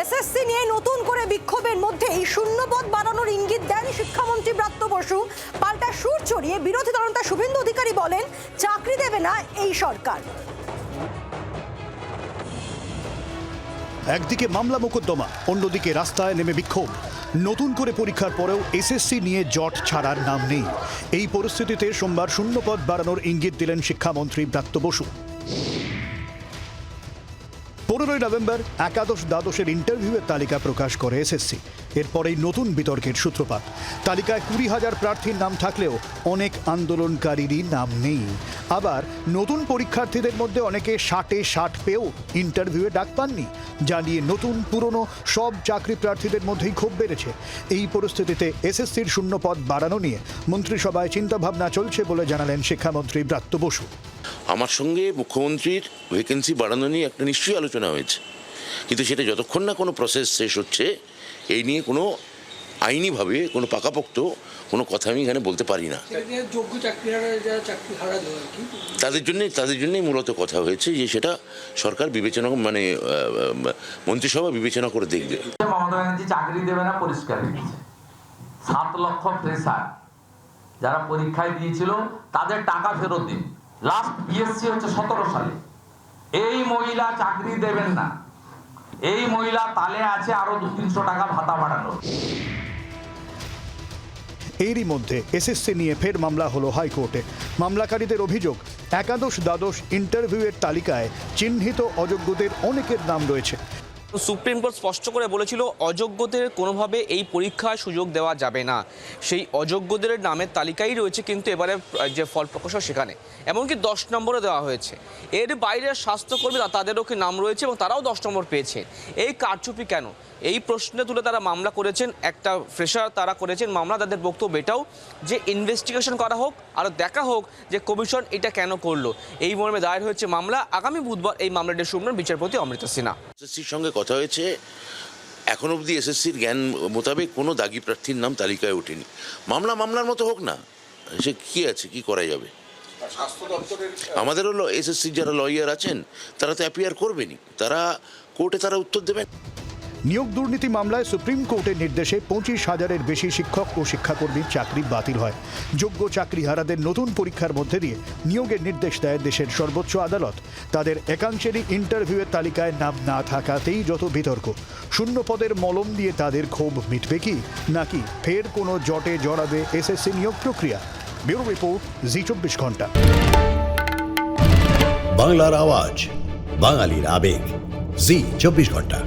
SSC নিয়ে নতুন করে বিক্ষোভের মধ্যে এই শূন্যপদ বাড়ানোর ইঙ্গিত দেন শিক্ষামন্ত্রী ব্রাত্য বসু। পাল্টা সুর চড়িয়ে বিরোধী দলনেতা শুভেন্দু অধিকারী বলেন, চাকরি দেবে না এই সরকার। একদিকে মামলা মোকদ্দমা, অন্যদিকে রাস্তায় নেমে বিক্ষোভ। নতুন করে পরীক্ষার পরেও এসএসসি নিয়ে জট ছাড়ার নাম নেই। এই পরিস্থিতিতে সোমবার শূন্যপদ বাড়ানোর ইঙ্গিত দিলেন শিক্ষামন্ত্রী ব্রাত্য বসু। পনেরোই নভেম্বর একাদশ দ্বাদশের ইন্টারভিউয়ের তালিকা প্রকাশ করে এসএসসি। এরপরেই নতুন বিতর্কের সূত্রপাত। তালিকায় কুড়ি হাজার প্রার্থীর নাম থাকলেও অনেক আন্দোলনকারীরই নাম নেই। আবার নতুন পরীক্ষার্থীদের মধ্যে অনেকে ষাটে ষাট পেয়েও ইন্টারভিউয়ে ডাক পাননি, যা নিয়ে নতুন, পুরনো সব চাকরি প্রার্থীদের মধ্যেই ক্ষোভ বেড়েছে। এই পরিস্থিতিতে এসএসসির শূন্যপদ বাড়ানো নিয়ে মন্ত্রিসভায় চিন্তাভাবনা চলছে বলে জানালেন শিক্ষামন্ত্রী ব্রাত্য বসু। আমার সঙ্গে মুখ্যমন্ত্রীর ভ্যাকেন্সি বাড়ানো নিয়ে একটা নিশ্চয়ই আলোচনা হয়েছে। কিন্তু সেটা যতক্ষণ না কোনো প্রসেস শেষ হচ্ছে এই নিয়ে কোনো আইনিভাবে কোনো পাকাপোক্ত কোনো কথা আমি এখানে বলতে পারি না। তাদের জন্যে তাদের জন্যই মূলত কথা হয়েছে যে সেটা সরকার বিবেচনা মানে মন্ত্রিসভা বিবেচনা করে দেখবে। মমতা ব্যানার্জি চাকরি দেবে না পরিষ্কার সাত লক্ষ ফ্রেশার যারা পরীক্ষায় দিয়েছিল তাদের টাকা ফেরত দিন। লাস্ট বিএসসি হচ্ছে সতেরো সালে। এই মহিলা চাকরি দেবেন না। এই মহিলা তালে আছে আরও দু তিনশো টাকা ভাতা বাড়ানো এরই মধ্যে এসএসসি নিয়ে ফের মামলা হলো হাইকোর্টে। মামলাকারীদের অভিযোগ, একাদশ দ্বাদশ ইন্টারভিউয়ের তালিকায় চিহ্নিত অযোগ্যদের অনেকের নাম রয়েছে। সুপ্রিম কোর্ট স্পষ্ট করে বলেছিল, অযোগ্যদের কোনোভাবে এই পরীক্ষায় সুযোগ দেওয়া যাবে না। সেই অযোগ্যদের নামের তালিকাই রয়েছে কিন্তু এবারে যে ফল প্রকাশ সেখানে। এমনকি দশ নম্বরে দেওয়া হয়েছে। এর বাইরে স্বাস্থ্যকর্মী তা- তাদেরও কি নাম রয়েছে এবং তারাও দশ নম্বর পেয়েছে। এই কারচুপি কেন? এই প্রশ্নে তুলে তারা মামলা করেছেন, একটা ফ্রেশার তারা করেছেন মামলা, তাদের বক্তব্য এটাও যে ইনভেস্টিগেশন করা হোক আর দেখা হোক যে কমিশন এটা কেন করল। এই মর্মে দায়ের হয়েছে মামলা। আগামী বুধবার এই মামলাটি শুনবেন বিচারপতি অমৃতা সিনহা। সঙ্গে কথা হয়েছে এখন অবধি এসএসসির জ্ঞান মোতাবেক কোনো দাগি প্রার্থীর নাম তালিকায় ওঠেনি। মামলা মামলার মতো হোক না সে কি আছে কি করা যাবে? আমাদেরও এসএসসির যারা লয়ার আছেন তারা তো অ্যাপিয়ার করবেনই। তারা কোর্টে তারা উত্তর দেবেন। নিয়োগ দুর্নীতি মামলায় সুপ্রিম কোর্টের নির্দেশে পঁচিশ হাজারের বেশি শিক্ষক ও শিক্ষাকর্মীর চাকরি বাতিল হয়। যোগ্য চাকরিহারাদের নতুন পরীক্ষার মধ্যে দিয়ে নিয়োগের নির্দেশ দেয় দেশের সর্বোচ্চ আদালত। তাদের একাংশেরই ইন্টারভিউয়ের তালিকায় নাম না থাকাতেই যত বিতর্ক। শূন্য পদের মলম দিয়ে তাদের ক্ষোভ মিটবে কি? নাকি ফের কোনো জটে জড়াবে এসএসসি নিয়োগ প্রক্রিয়া? ব্যুরো রিপোর্ট, জি চব্বিশ ঘণ্টা। বাংলার আওয়াজ, বাঙালির আবেগ। জি চব্বিশ ঘণ্টা।